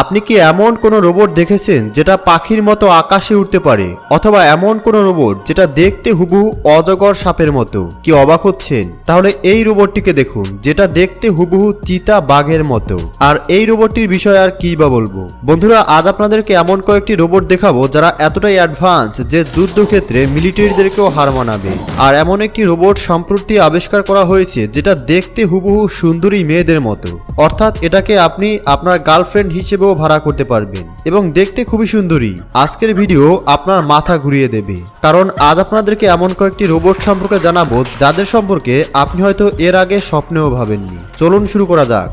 আপনি কি এমন কোনো রোবট দেখেছেন যেটা পাখির মতো আকাশে উঠতে পারে? অথবা এমন কোনো রোবট যেটা দেখতে হুবহু অজগর সাপের মতো? কি অবাক হচ্ছেন? তাহলে এই রোবটটিকে দেখুন, যেটা দেখতে হুবহু চিতা বাঘের মতো। আর এই রোবটটির বিষয়ে আর কি বা বলব? বন্ধুরা, আজ আপনাদেরকে এমন কয়েকটি রোবট দেখাবো যারা এতটাই অ্যাডভান্স যে যুদ্ধক্ষেত্রে মিলিটারিদেরকেও হার মানাবে। আর এমন একটি রোবট সম্প্রতি আবিষ্কার করা হয়েছে যেটা দেখতে হুবহু সুন্দরী মেয়েদের মতো। অর্থাৎ এটাকে আপনি আপনার গার্লফ্রেন্ড হিসেবেও ভাড়া করতে পারবেন এবং দেখতে খুবই সুন্দরী। আজকের ভিডিও আপনার মাথা ঘুরিয়ে দেবে। কারণ আজ আপনাদেরকে এমন কয়েকটি রোবট সম্পর্কে জানাব যাদের সম্পর্কে আপনি হয়তো এর আগে স্বপ্নেও ভাবেননি। চলুন শুরু করা যাক।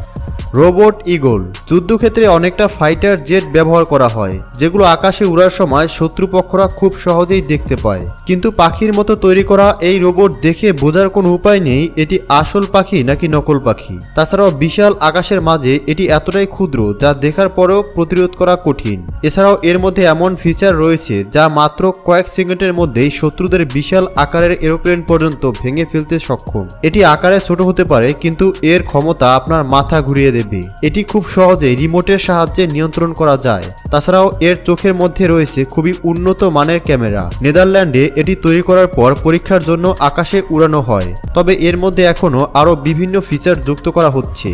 Robot eagle. যুদ্ধক্ষেত্রে অনেকটা ফাইটার জেট ব্যবহার করা হয়, যেগুলো আকাশে উড়ার সময় শত্রুপক্ষরা খুব সহজেই দেখতে পায়। কিন্তু পাখির মতো তৈরি করা এই রোবট দেখে বোঝার কোনো উপায় নেই, এটি আসল পাখি নাকি নকল পাখি। তাছাড়াও বিশাল আকাশের মাঝে এটি এতটাই ক্ষুদ্র যা দেখার পরেও প্রতিরোধ করা কঠিন। এছাড়াও এর মধ্যে এমন ফিচার রয়েছে যা মাত্র কয়েক সেকেন্ডের মধ্যেই শত্রুদের বিশাল আকারের এরোপ্লেন পর্যন্ত ভেঙে ফেলতে সক্ষম। এটি আকারে ছোট হতে পারে, কিন্তু এর ক্ষমতা আপনার মাথা ঘুরিয়ে দেবে। এটি খুব সহজে রিমোটের সাহায্যে নিয়ন্ত্রণ করা যায়। তাছাড়াও এর চোখের মধ্যে রয়েছে খুবই উন্নত মানের ক্যামেরা। নেদারল্যান্ডে এটি তৈরি করার পর পরীক্ষার জন্য আকাশে উড়ানো হয়। তবে এর মধ্যে এখনও আরও বিভিন্ন ফিচার যুক্ত করা হচ্ছে।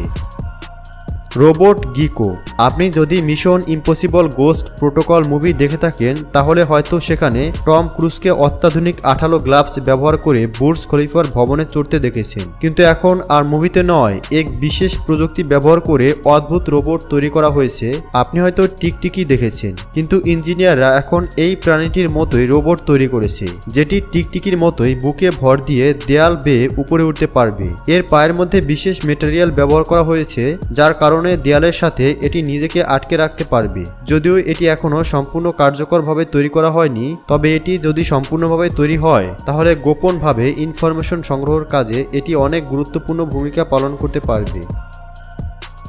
Robot gecko. আপনি যদি mission impossible ghost protocol movie দেখে থাকেন, তাহলে হয়তো সেখানে টম ক্রুজকে অত্যাধুনিক আঠালো গ্লাভস ব্যবহার করে বুর্জ খলিফার ভবনে চড়তে দেখেছেন। কিন্তু এখন আর মুভিতে নয়, এক বিশেষ প্রযুক্তি ব্যবহার করে অদ্ভুত রোবট তৈরি করা হয়েছে, আপনি হয়তো টিকটিকি দেখেছেন। কিন্তু ইঞ্জিনিয়াররা এখন এই প্রাণীটির মতোই রোবট তৈরি করেছে, যেটি টিকটিকির মতোই বুকে ভর দিয়ে দেয়াল বেয়ে উপরে উঠতে পারবে। এর পায়ের মধ্যে বিশেষ মেটেরিয়াল ব্যবহার করা হয়েছে, যার কারণে দেয়ালের সাথে এটি নিজেকে আটকে রাখতে পারবে। যদিও এটি এখনও সম্পূর্ণ কার্যকরভাবে তৈরি করা হয়নি, তবে এটি যদি সম্পূর্ণভাবে তৈরি হয়, তাহলে গোপনভাবে ইনফরমেশন সংগ্রহের কাজে এটি অনেক গুরুত্বপূর্ণ ভূমিকা পালন করতে পারবে।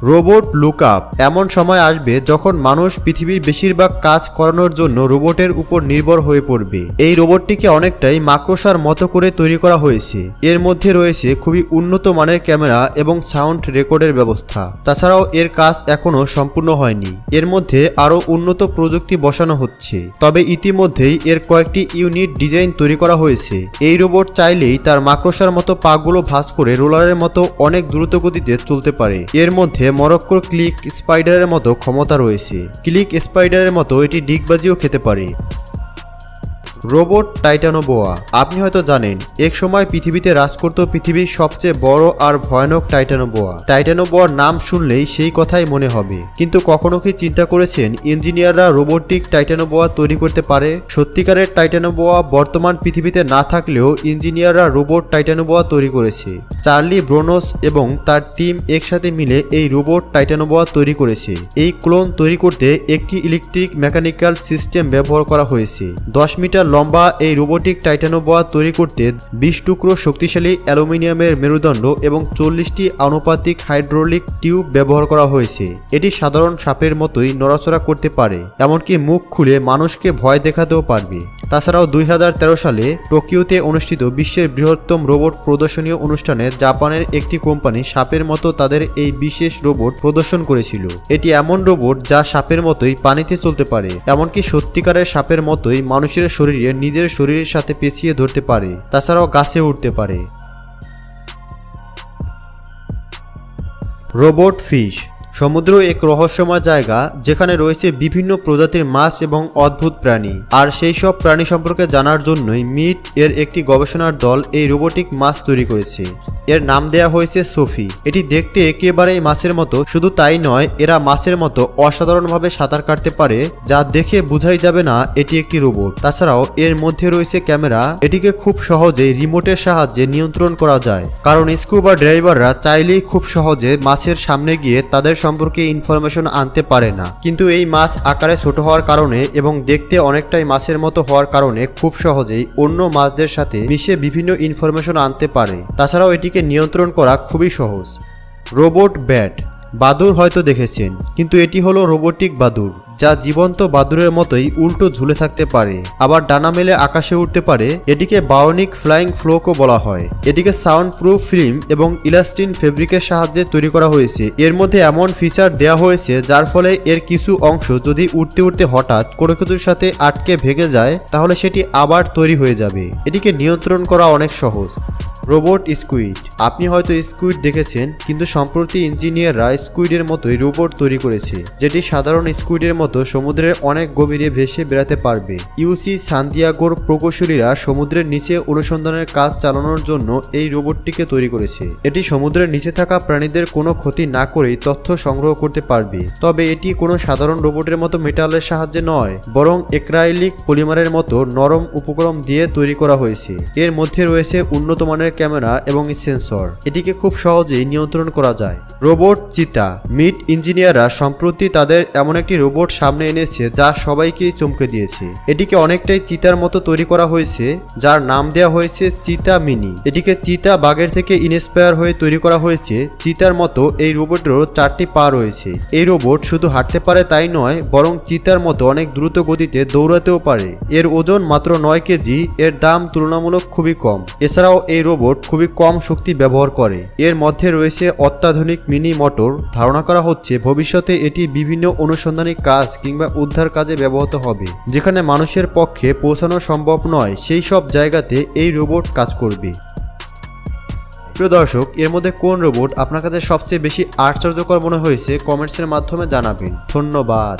Robot look up. এমন সময় আসবে যখন মানুষ পৃথিবীর বেশিরভাগ কাজ করানোর জন্য রোবটের উপর নির্ভর হয়ে পড়বে। এই রোবটটিকে অনেকটাই মাকড়সার মতো করে তৈরি করা হয়েছে। এর মধ্যে রয়েছে খুবই উন্নত মানের ক্যামেরা এবং সাউন্ড রেকর্ডের ব্যবস্থা। তাছাড়াও এর কাজ এখনও সম্পূর্ণ হয়নি। এর মধ্যে আরও উন্নত প্রযুক্তি বসানো হচ্ছে। তবে ইতিমধ্যেই এর কয়েকটি ইউনিট ডিজাইন তৈরি করা হয়েছে। এই রোবট চাইলেই তার মাকড়সার মতো পাগুলো ভাঁজ করে রোলারের মতো অনেক দ্রুত গতিতে চলতে পারে। এর মধ্যে মরক্কোর ক্লিক স্পাইডারের মতো ক্ষমতা রয়েছে। ক্লিক স্পাইডারের মতো এটি ডিগবাজিও খেতে পারে। Robot titanoboa. আপনি হয়তো জানেন এক সময় পৃথিবীতে রাজ করত পৃথিবীর সবচেয়ে বড় আর ভয়ানক টাইটানোবোয়া। টাইটানোবোয়ার নাম শুনলেই সেই কথাই মনে হবে। কিন্তু কখনো কি চিন্তা করেছেন ইঞ্জিনিয়াররা রোবোটিক টাইটানোবোয়া তৈরি করতে পারে? সত্যিকারের টাইটানোবোয়া বর্তমান পৃথিবীতে না থাকলেও ইঞ্জিনিয়াররা রোবট টাইটানোবোয়া তৈরি করেছে। চার্লি ব্রোনোস এবং তার টিম একসাথে মিলে এই রোবট টাইটানোবোয়া তৈরি করেছে। এই ক্লোন তৈরি করতে একটি ইলেকট্রিক মেকানিক্যাল সিস্টেম ব্যবহার করা হয়েছে। দশ মিটার লম্বা এই রোবোটিক টাইটানোবোয়া তৈরি করতে বিশ টুকরো শক্তিশালী অ্যালুমিনিয়ামের মেরুদণ্ড এবং চল্লিশটি আনুপাতিক হাইড্রোলিক টিউব ব্যবহার করা হয়েছে। এটি সাধারণ সাপের মতোই নড়াচড়া করতে পারে, এমনকি মুখ খুলে মানুষকে ভয় দেখাতেও পারবে। তাছাড়াও দুই হাজার তেরো সালে টোকিওতে অনুষ্ঠিত বিশ্বের বৃহত্তম রোবট প্রদর্শনীয় অনুষ্ঠানে জাপানের একটি কোম্পানি সাপের মতো তাদের এই বিশেষ রোবট প্রদর্শন করেছিল। এটি এমন রোবট যা সাপের মতোই পানিতে চলতে পারে, এমনকি সত্যিকারের সাপের মতোই মানুষের শরীরে নিজের শরীরের সাথে পেঁচিয়ে ধরতে পারে, তাছাড়াও গাছে উঠতে পারে। রোবট ফিশ সমুদ্র এক রহস্যময় জায়গা যেখানে রয়েছে বিভিন্ন প্রজাতির মাছ এবং অদ্ভুত প্রাণী। আর সেই সব প্রাণী সম্পর্কে জানার জন্যই মিট এর একটি গবেষণার দল এই রোবোটিক মাছ তৈরি করেছে। এর নাম দেয়া হয়েছে সোফি। এটি দেখতে একেবারেই মাছের মতো, শুধু তাই নয়, এরা মাছের মতো অসাধারণভাবে সাঁতার কাটতে পারে, যা দেখে বোঝাই যাবে না এটি একটি রোবট। তাছাড়াও এর মধ্যে রয়েছে ক্যামেরা। এটিকে খুব সহজেই রিমোটের সাহায্যে নিয়ন্ত্রণ করা যায়। কারণ স্কুবা ড্রাইভাররা চাইলেই খুব সহজে মাছের সামনে গিয়ে তাদের সম্পর্কে ইনফরমেশন আনতে পারে না। কিন্তু এই মাছ আকারে ছোট হওয়ার কারণে এবং দেখতে অনেকটাই মাছের মতো হওয়ার কারণে খুব সহজেই অন্য মাছদের সাথে মিশে বিভিন্ন ইনফরমেশন আনতে পারে। তাছাড়াও এটিকে নিয়ন্ত্রণ করা খুবই সহজ। Robot bat. বাদুর হয়তো দেখেছেন, কিন্তু এটি হলো রোবোটিক বাদুর যা জীবন্ত বাদুরের মতোই উল্টো ঝুলে থাকতে পারে। আবার ডানা মেলে আকাশে উঠতে পারে, এটিকে বায়োনিক ফ্লাইং ফ্লোকও বলা হয়। এটিকে সাউন্ড প্রুফ ফিল্ম এবং ইলাস্টিন ফেব্রিকের সাহায্যে তৈরি করা হয়েছে। এর মধ্যে এমন ফিচার দেওয়া হয়েছে, যার ফলে এর কিছু অংশ যদি উঠতে উঠতে হঠাৎ কোনো কিছুর সাথে আটকে ভেঙে যায়, তাহলে সেটি আবার তৈরি হয়ে যাবে। এটিকে নিয়ন্ত্রণ করা অনেক সহজ। Robot squid. আপনি হয়তো স্কুইড দেখেছেন, কিন্তু সম্প্রতি ইঞ্জিনিয়াররা স্কুইডের মতোই রোবট তৈরি করেছে, যেটি সাধারণ স্কুইডের মতো সমুদ্রের অনেক গভীরে ভেসে বেড়াতে পারবে। ইউসি সান্তিয়াগোর প্রকৌশলীরা সমুদ্রের নিচে অনুসন্ধানের কাজ চালানোর জন্য এই রোবটটিকে তৈরি করেছে। এটি সমুদ্রের নিচে থাকা প্রাণীদের কোনো ক্ষতি না করেই তথ্য সংগ্রহ করতে পারবে। তবে এটি কোনো সাধারণ রোবটের মতো মেটালের সাহায্যে নয়, বরং এক্রাইলিক পলিমারের মতো নরম উপকরণ দিয়ে তৈরি করা হয়েছে। এর মধ্যে রয়েছে উন্নত মানের ক্যামেরা এবং সেন্সর। এটিকে খুব সহজেই নিয়ন্ত্রণ করা যায়। রোবট চিতা। মিড ইঞ্জিনিয়াররা সম্প্রতি তাদের এমন একটি রোবট সামনে এনেছে যা সবাইকেই চমকে দিয়েছে। এটিকে অনেকটাই চিতার মতো তৈরি করা হয়েছে, যার নাম দেওয়া হয়েছে চিতা মিনি। এটিকে চিতা বাগের থেকে ইন্সপায়ার হয়ে তৈরি করা হয়েছে। চিতার মতো এই রোবটেরও চারটি পা রয়েছে। এই রোবট শুধু হাঁটতে পারে তাই নয়, বরং চিতার মতো অনেক দ্রুত গতিতে দৌড়াতেও পারে। এর ওজন মাত্র নয় কেজি, এর দাম তুলনামূলক খুবই কম। এছাড়াও এই রোবট খুবই কম শক্তি ব্যবহার করে। এর মধ্যে রয়েছে অত্যাধুনিক মিনি মোটর। ধারণা করা হচ্ছে ভবিষ্যতে এটি বিভিন্ন অনুসন্ধানী কাজ কিংবা উদ্ধার কাজে ব্যবহৃত হবে, যেখানে মানুষের পক্ষে পৌঁছানো সম্ভব নয়, সেই সব জায়গাতে এই রোবট কাজ করবে। প্রিয় দর্শক, এর মধ্যে কোন রোবট আপনার কাছে সবচেয়ে বেশি আশ্চর্যকর মনে হয়েছে কমেন্টসের মাধ্যমে জানাবেন। ধন্যবাদ।